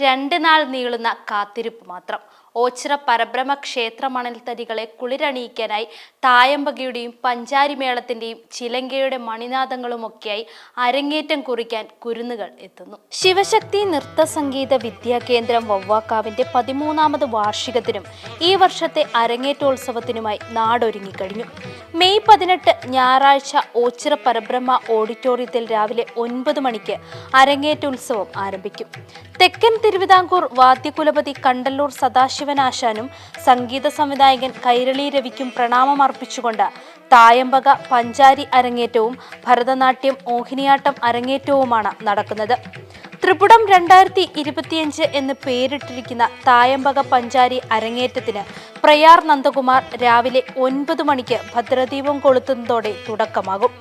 രണ്ട് നാൾ നീളുന്ന കാത്തിരിപ്പ് മാത്രം. ഓച്ചിറ പരബ്രഹ്മ ക്ഷേത്ര മണൽത്തരികളെ കുളിരണിയിക്കാനായി തായമ്പകയുടെയും പഞ്ചാരിമേളത്തിന്റെയും ചിലങ്കയുടെ മണിനാദങ്ങളുമൊക്കെയായി അരങ്ങേറ്റം കുറിക്കാൻ കുരുന്നുകൾ എത്തുന്നു. ശിവശക്തി നൃത്ത സംഗീത വിദ്യാ കേന്ദ്രം വവ്വാക്കാവിന്റെ പതിമൂന്നാമത് വാർഷികത്തിനും ഈ വർഷത്തെ അരങ്ങേറ്റോത്സവത്തിനുമായി നാടൊരുങ്ങിക്കഴിഞ്ഞു മെയ് പതിനെട്ട് ഞായറാഴ്ച ഓച്ചിറ പരബ്രഹ്മ ഓഡിറ്റോറിയത്തിൽ രാവിലെ ഒൻപത് മണിക്ക് അരങ്ങേറ്റോത്സവം ആരംഭിക്കും. തെക്കൻ തിരുവിതാംകൂർ വാദ്യകുലപതി കണ്ടല്ലൂർ സദാശിവനാശാനും സംഗീത സംവിധായകൻ കൈരളി രവിക്കും പ്രണാമം അർപ്പിച്ചുകൊണ്ട് തായമ്പക പഞ്ചാരി അരങ്ങേറ്റവും ഭരതനാട്യം മോഹിനിയാട്ടം അരങ്ങേറ്റവുമാണ് നടക്കുന്നത്. ത്രിപുടം രണ്ടായിരത്തി ഇരുപത്തിയഞ്ച് എന്ന് പേരിട്ടിരിക്കുന്ന തായമ്പക പഞ്ചാരി അരങ്ങേറ്റത്തിന് പ്രയാർ നന്ദകുമാർ രാവിലെ ഒൻപത് മണിക്ക് ഭദ്രദീപം കൊളുത്തുന്നതോടെ തുടക്കമാകും.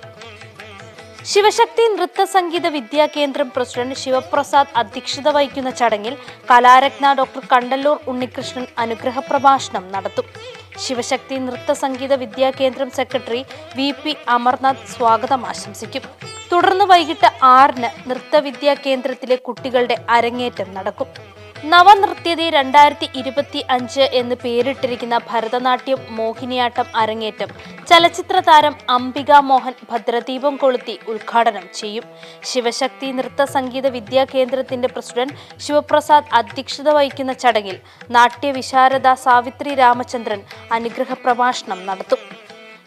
ശിവശക്തി നൃത്ത സംഗീത വിദ്യാ കേന്ദ്രം പ്രസിഡന്റ് ശിവപ്രസാദ് അധ്യക്ഷത വഹിക്കുന്ന ചടങ്ങിൽ കലാരത്ന ഡോക്ടർ കണ്ടല്ലൂർ ഉണ്ണികൃഷ്ണൻ അനുഗ്രഹ പ്രഭാഷണം നടത്തും. ശിവശക്തി നൃത്ത സംഗീത വിദ്യാ കേന്ദ്രം സെക്രട്ടറി വി പി അമർനാഥ് സ്വാഗതം ആശംസിക്കും. തുടർന്ന് വൈകിട്ട് ആറിന് നൃത്ത കേന്ദ്രത്തിലെ കുട്ടികളുടെ അരങ്ങേറ്റം നടക്കും. നവനൃത്യതി രണ്ടായിരത്തി ഇരുപത്തി അഞ്ച് എന്ന് പേരിട്ടിരിക്കുന്ന ഭരതനാട്യം മോഹിനിയാട്ടം അരങ്ങേറ്റം ചലച്ചിത്ര താരം അംബിക മോഹൻ ഭദ്രദീപം കൊളുത്തി ഉദ്ഘാടനം ചെയ്യും. ശിവശക്തി നൃത്ത സംഗീത വിദ്യാ കേന്ദ്രത്തിന്റെ പ്രസിഡന്റ് ശിവപ്രസാദ് അധ്യക്ഷത വഹിക്കുന്ന ചടങ്ങിൽ നാട്യവിശാരദ സാവിത്രി രാമചന്ദ്രൻ അനുഗ്രഹ പ്രഭാഷണം നടത്തും.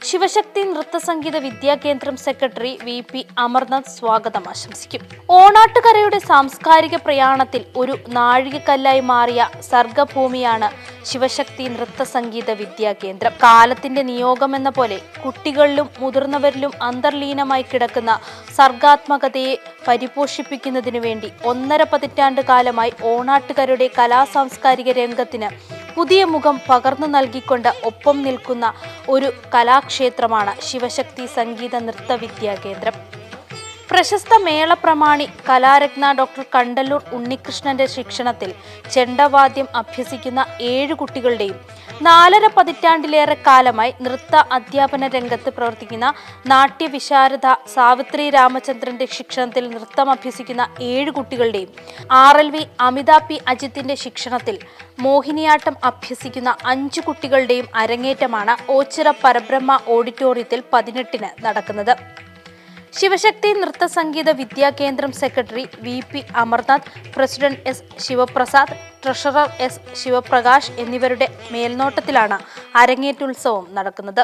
ശിവശക്തി നൃത്തസംഗീത വിദ്യാ കേന്ദ്രം സെക്രട്ടറി വി പി അമർനാഥ് സ്വാഗതം ആശംസിക്കും. ഓണാട്ടുകരയുടെ സാംസ്കാരിക പ്രയാണത്തിൽ ഒരു നാഴികക്കല്ലായി മാറിയ സർഗഭൂമിയാണ് ശിവശക്തി നൃത്തസംഗീത വിദ്യാ കേന്ദ്രം കാലത്തിന്റെ നിയോഗമെന്ന പോലെ കുട്ടികളിലും മുതിർന്നവരിലും അന്തർലീനമായി കിടക്കുന്ന സർഗാത്മകതയെ പരിപോഷിപ്പിക്കുന്നതിനു വേണ്ടി ഒന്നര പതിറ്റാണ്ട് കാലമായി ഓണാട്ടുകരയുടെ കലാസാംസ്കാരിക രംഗത്തിന് പുതിയ മുഖം പകർന്നു നൽകിക്കൊണ്ട് ഒപ്പം നിൽക്കുന്ന ഒരു കലാക്ഷേത്രമാണ് ശിവശക്തി സംഗീത നൃത്ത വിദ്യാ കേന്ദ്രം പ്രശസ്ത മേളപ്രമാണി കലാരത്ന ഡോക്ടർ കണ്ടല്ലൂർ ഉണ്ണികൃഷ്ണന്റെ ശിക്ഷണത്തിൽ ചെണ്ടവാദ്യം അഭ്യസിക്കുന്ന ഏഴ് കുട്ടികളുടെയും നാലര പതിറ്റാണ്ടിലേറെ കാലമായി നൃത്ത അധ്യാപന രംഗത്ത് പ്രവർത്തിക്കുന്ന നാട്യവിശാരദ സാവിത്രി രാമചന്ദ്രന്റെ ശിക്ഷണത്തിൽ നൃത്തം അഭ്യസിക്കുന്ന ഏഴ് കുട്ടികളുടെയും R L V Amitha P അജിത്തിന്റെ ശിക്ഷണത്തിൽ മോഹിനിയാട്ടം അഭ്യസിക്കുന്ന അഞ്ചു കുട്ടികളുടെയും അരങ്ങേറ്റമാണ് ഓച്ചിറ പരബ്രഹ്മ ഓഡിറ്റോറിയത്തിൽ പതിനെട്ടിന് നടക്കുന്നത്. ശിവശക്തി നൃത്ത സംഗീത വിദ്യാ കേന്ദ്രം secretary V P Amarnath president S Sivaprasad treasurer S Sivaprakash എന്നിവരുടെ മേൽനോട്ടത്തിലാണ് അരങ്ങേറ്റുത്സവം നടക്കുന്നത്.